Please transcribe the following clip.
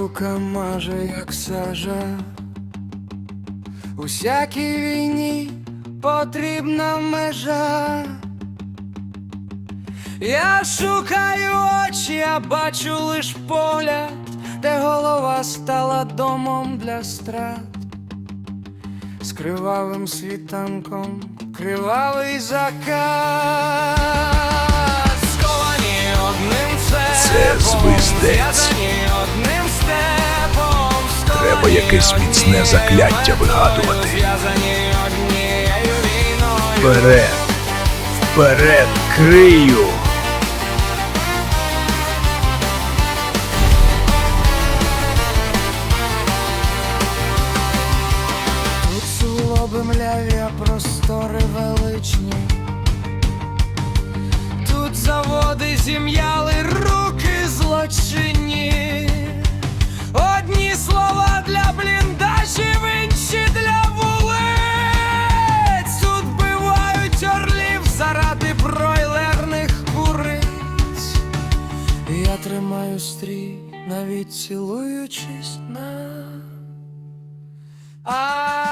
рука маже, як сажа. Усякій війні потрібна межа. Я шукаю очі, а бачу лиш погляд, де голова стала домом для страт. З кривавим світанком, кривавий закат. Сковані одним Це звіздець. Треба якесь міцне закляття вигадувати. Вперед! Вперед! Крию! Мляві, простори величні. Тут заводи зім'яли Я тримаю стрій, навіть цілуючись на. А